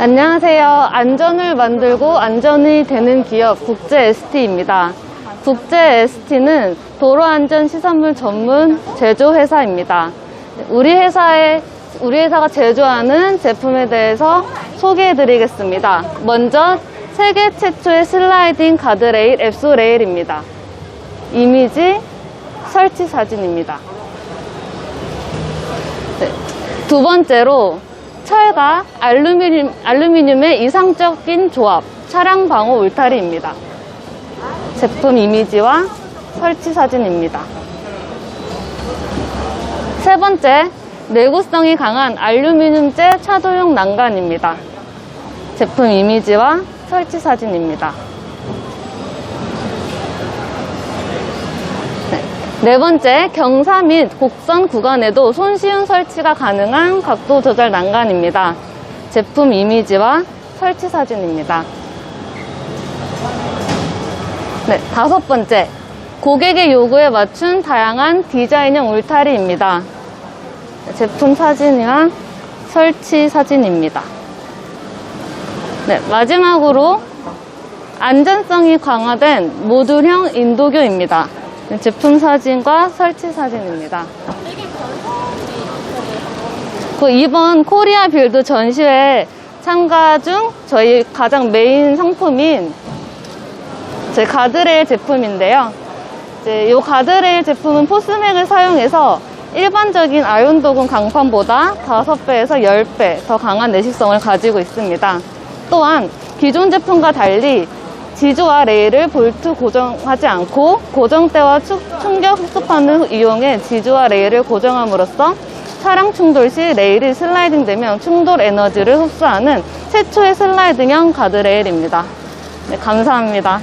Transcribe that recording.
안녕하세요. 안전을 만들고 안전이 되는 기업 국제 ST입니다. 국제 ST는 도로안전 시설물 전문 제조회사입니다. 우리 회사의 우리 회사가 제조하는 제품에 대해서 소개해 드리겠습니다. 먼저 세계 최초의 슬라이딩 가드레일 앱소 레일입니다. 이미지 설치 사진입니다. 네. 두 번째로 철과 알루미늄, 알루미늄의 이상적인 조합, 차량 방호 울타리입니다. 제품 이미지와 설치 사진입니다. 세 번째, 내구성이 강한 알루미늄재 차도용 난간입니다. 제품 이미지와 설치 사진입니다. 네. 네 번째, 경사 및 곡선 구간에도 손쉬운 설치가 가능한 각도 조절 난간입니다. 제품 이미지와 설치 사진입니다. 네, 다섯 번째, 고객의 요구에 맞춘 다양한 디자인형 울타리입니다. 제품 사진이와 설치 사진입니다. 네, 마지막으로 안전성이 강화된 모듈형 인도교입니다. 네, 제품 사진과 설치 사진입니다. 그 이번 코리아 빌드 전시회 참가 중 저희 가장 메인 상품인 제 가드레일 제품인데요. 이제 이 가드레일 제품은 포스맥을 사용해서 일반적인 아연도금 강판보다 5배에서 10배 더 강한 내식성을 가지고 있습니다. 또한 기존 제품과 달리 지주와 레일을 볼트 고정하지 않고 고정대와 축- 충격 흡수판을 이용해 지주와 레일을 고정함으로써 차량 충돌 시 레일이 슬라이딩 되면 충돌 에너지를 흡수하는 최초의 슬라이딩형 가드레일입니다. 네, 감사합니다.